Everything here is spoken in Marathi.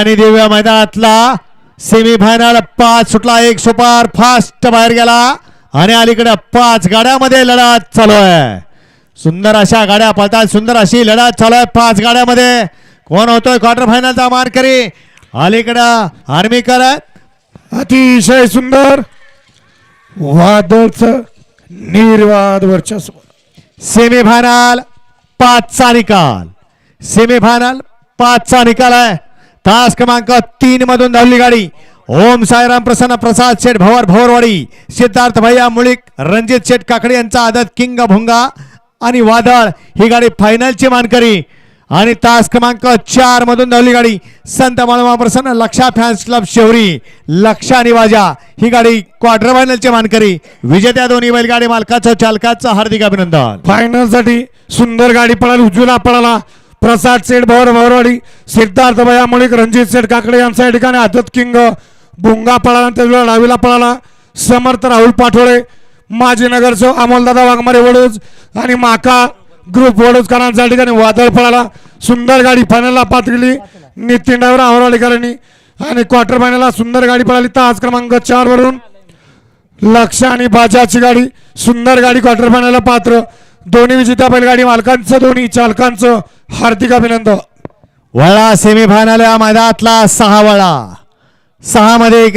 आणि दिव्या मैदानातला सेमीफायनल पाच सुटला एक सुपार फास्ट बाहेर गेला. आणि अलीकडे पाच गाड्यामध्ये लढत चालू आहे. सुंदर अशा गाड्या पळतात सुंदर अशी लढत चालू आहे पाच गाड्यामध्ये. कोण होतोय क्वार्टर फायनलचा मानकरी? अलीकडं आर्मी करत. अतिशय सुंदर. वादळच निर्वाद वर्चस्व. सेमीफायनल पाचचा निकाल. सेमीफायनल पाचचा निकाल आहे. तास क्रमांक तीन मधून धावली गाडी. ओम साईराम प्रसन्न प्रसाद शेठ भवर भवरवाडी सिद्धार्थ भैया मुळीक रणजित शेठ काकडे यांचा आदत किंग भुंगा आणि वादळ. ही गाडी फायनलची मानकरी. आणि तास क्रमांक चार मधून धावली गाडी. संत माळमा प्रसन्न लक्षा फॅन्स क्लब शेवरी लक्षा आणि वाजा ही गाडी क्वार्टर फायनलची मानकरी. विजेत्या दोन्ही बैलगाडी मालकाचं चालकाचं हार्दिक अभिनंदन. फायनलसाठी सुंदर गाडी पळाली उजवीला पळाला. प्रसाद सेठ भवर भवरवाडी सिद्धार्थ भया मुळीक रणजित सेठ काकडे यांचा या ठिकाणी आदत किंग. बुंगा पळाला त्यावेळेला डावीला पळाला. समर्थ राहुल पाठोळे माजी नगरसेवक अमोलदादा वाघमारे वडूज आणि माका ग्रुप वडूजकरांचा या ठिकाणी वादळ पळाला. सुंदर गाडी फायनलला पात गेली नितीन डायव्हर आवराडीकरांनी आणि क्वार्टर फायनलला सुंदर गाडी पळाली. तास क्रमांक चार वरून लक्ष आणि बाजाची गाडी. सुंदर गाडी क्वार्टर फायनलला पात्र. दोन्ही विजेत्या बैलगाडी मालकांचं दोन्ही चालकांचं हार्दिक अभिनंदन. वळा सेमीफायनल या मैदानातला सहा वळा. सहा मध्ये एक